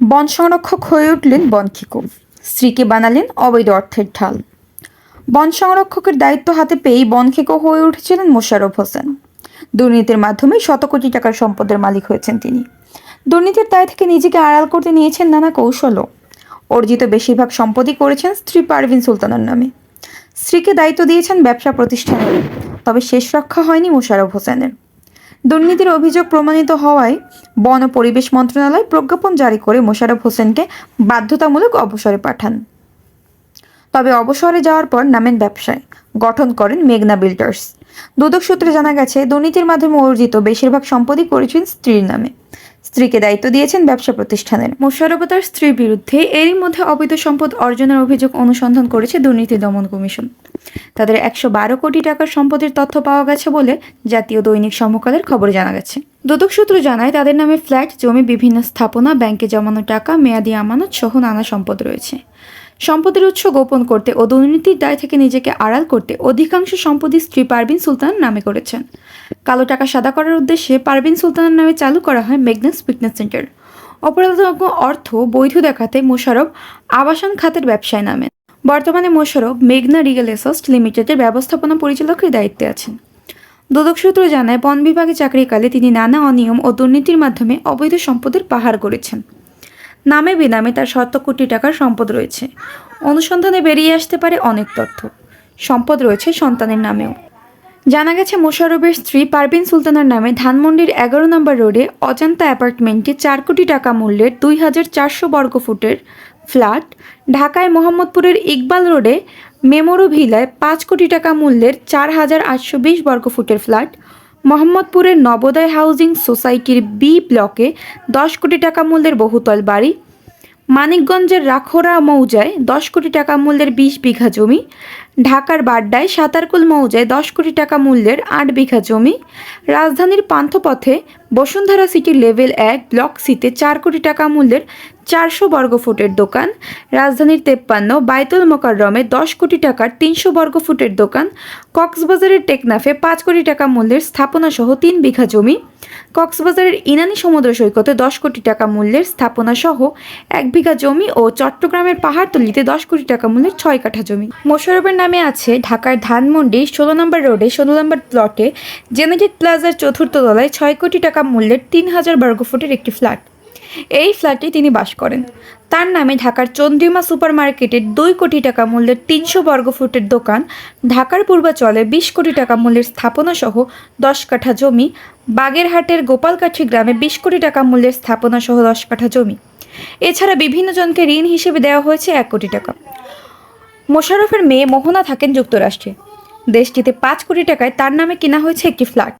বন সংরক্ষক হয়ে উঠলেন বনখিকো স্ত্রীকে বানালেন অবৈধ অর্থের ঢাল। বন সংরক্ষকের দায়িত্ব হাতে পেয়েই বনখেকো হয়ে উঠেছিলেন মোশাররফ হোসেন। দুর্নীতির মাধ্যমে শত কোটি টাকার সম্পদের মালিক হয়েছেন তিনি। দুর্নীতির দায় থেকে নিজেকে আড়াল করতে নিয়েছেন নানা কৌশলও। অর্জিত বেশিরভাগ সম্পদই করেছেন স্ত্রী পারভিন সুলতানের নামে। স্ত্রীকে দায়িত্ব দিয়েছেন ব্যবসা প্রতিষ্ঠানের তবে শেষ রক্ষা হয়নি মোশাররফ হোসেনের। দুর্নীতির অভিযোগ প্রমাণিত হওয়ায় বন পরিবেশ মন্ত্রণালয় প্রজ্ঞাপন জারি করে মোশারফ হোসেনকে বাধ্যতামূলক অবসরে পাঠান। তবে অবসরে যাওয়ার পর নামেন ব্যবসায়, গঠন করেন মেঘনা বিল্ডার্স। দুদক সূত্রে জানা গেছে, দুর্নীতির মাধ্যমে অর্জিত বেশিরভাগ সম্পদই করেছেন স্ত্রীর নামে। স্ত্রীকে দায়িত্ব দিয়েছেন ব্যবসা প্রতিষ্ঠানের। মোশাররফ ও তার স্ত্রীর বিরুদ্ধে এরই মধ্যে অবৈধ সম্পদ অর্জনের অভিযোগ অনুসন্ধান করেছে দুর্নীতি দমন কমিশন। তাদের একশো বারো কোটি টাকার সম্পদের তথ্য পাওয়া গেছে বলে জাতীয় দৈনিক সমকালের খবরে জানা গেছে। দুদক সূত্র জানায়, তাদের নামে ফ্ল্যাট, জমি, বিভিন্ন স্থাপনা, ব্যাংকে জমানো টাকা, মেয়াদি আমানত সহ নানা সম্পদ রয়েছে। সম্পদের উৎস গোপন করতে ও দুর্নীতির দায় থেকে নিজেকে আড়াল করতে অধিকাংশ সম্পত্তি স্ত্রী পারভিন সুলতান নামে করেছেন। কালো টাকা সাদা করার উদ্দেশ্যে পারভিন সুলতানের নামে চালু করা হয় মেগনাস ফিটনেস সেন্টার। অপরাধযোগ্য অর্থ বৈধ দেখাতে মোশারফ আবাসন খাতের ব্যবসায় নামেন বর্তমানে মোশারফ মেঘনা রিয়েল এসোস্ট লিমিটেডের ব্যবস্থাপনা পরিচালকের দায়িত্বে আছেন। দুদক সূত্র জানায়, বন বিভাগে চাকরিকালে তিনি নানা অনিয়ম ও দুর্নীতির মাধ্যমে অবৈধ সম্পদের পাহাড় করেছেন নামে বেনামে তার শত কোটি টাকার সম্পদ রয়েছে। অনুসন্ধানে বেরিয়ে আসতে পারে অনেক তথ্য। সম্পদ রয়েছে সন্তানের নামেও। জানা গেছে, মোশাররফের স্ত্রী পারভিন সুলতানার নামে ধানমন্ডির এগারো নম্বর রোডে অজান্তা অ্যাপার্টমেন্টে চার কোটি টাকা মূল্যের দুই হাজার চারশো বর্গ ফুটের ফ্ল্যাট ঢাকায় মোহাম্মদপুরের ইকবাল রোডে মেমোরো ভিলায় পাঁচ কোটি টাকা মূল্যের চার হাজার আটশো বিশ বর্গ ফুটের ফ্ল্যাট, মোহাম্মদপুরের নবোদয় হাউজিং সোসাইটির বি ব্লকে দশ কোটি টাকা মূল্যের বহুতল বাড়ি, মানিকগঞ্জের রাখোরা মৌজায় দশ কোটি টাকা মূল্যের বিশ বিঘা জমি ঢাকার বাড্ডায় সাতারকুল মৌজায় দশ কোটি টাকা মূল্যের আট বিঘা জমি, রাজধানীর পান্থপথে বসুন্ধরা সিটি লেভেল এক ব্লক সিতে চার কোটি টাকা মূল্যের চারশো বর্গ ফুটের দোকান, রাজধানীর তেপ্পান্ন বাইতুল মোকাররমে দশ কোটি টাকার তিনশো বর্গ ফুটের দোকান, কক্সবাজারের টেকনাফে পাঁচ কোটি টাকা মূল্যের স্থাপনা সহ তিন বিঘা জমি, কক্সবাজারের ইনানি সমুদ্র সৈকতে দশ কোটি টাকা মূল্যের স্থাপনা সহ এক বিঘা জমি ও চট্টগ্রামের পাহাড়তলিতে দশ কোটি টাকা মূল্যের ছয় কাঠা জমি। মোশারফের নামে আছে ঢাকার ধানমন্ডি ষোলো নম্বর রোডে, ষোলো নম্বর প্লটে জেনেটিক প্লাজার চতুর্থ তলায় ছয় কোটি টাকা মূল্যের তিন হাজার বর্গ ফুটের একটি ফ্ল্যাট এই ফ্ল্যাটে তিনি বাস করেন। তার নামে ঢাকার চন্দ্রিমা সুপার মার্কেটের দুই কোটি টাকা মূল্যের তিনশো বর্গ ফুটের দোকান, ঢাকার পূর্বাচলে বিশ কোটি টাকা মূল্যের স্থাপনা সহ দশ কাঠা জমি, বাগেরহাটের গোপালকাঠি গ্রামে বিশ কোটি টাকা মূল্যের স্থাপনা সহ দশ কাঠা জমি। এছাড়া বিভিন্ন জনকে ঋণ হিসেবে দেওয়া হয়েছে এক কোটি টাকা। মোশাররফের মেয়ে মোহনা থাকেন যুক্তরাষ্ট্রে। দেশটিতে পাঁচ কোটি টাকায় তার নামে কেনা হয়েছে একটি ফ্ল্যাট।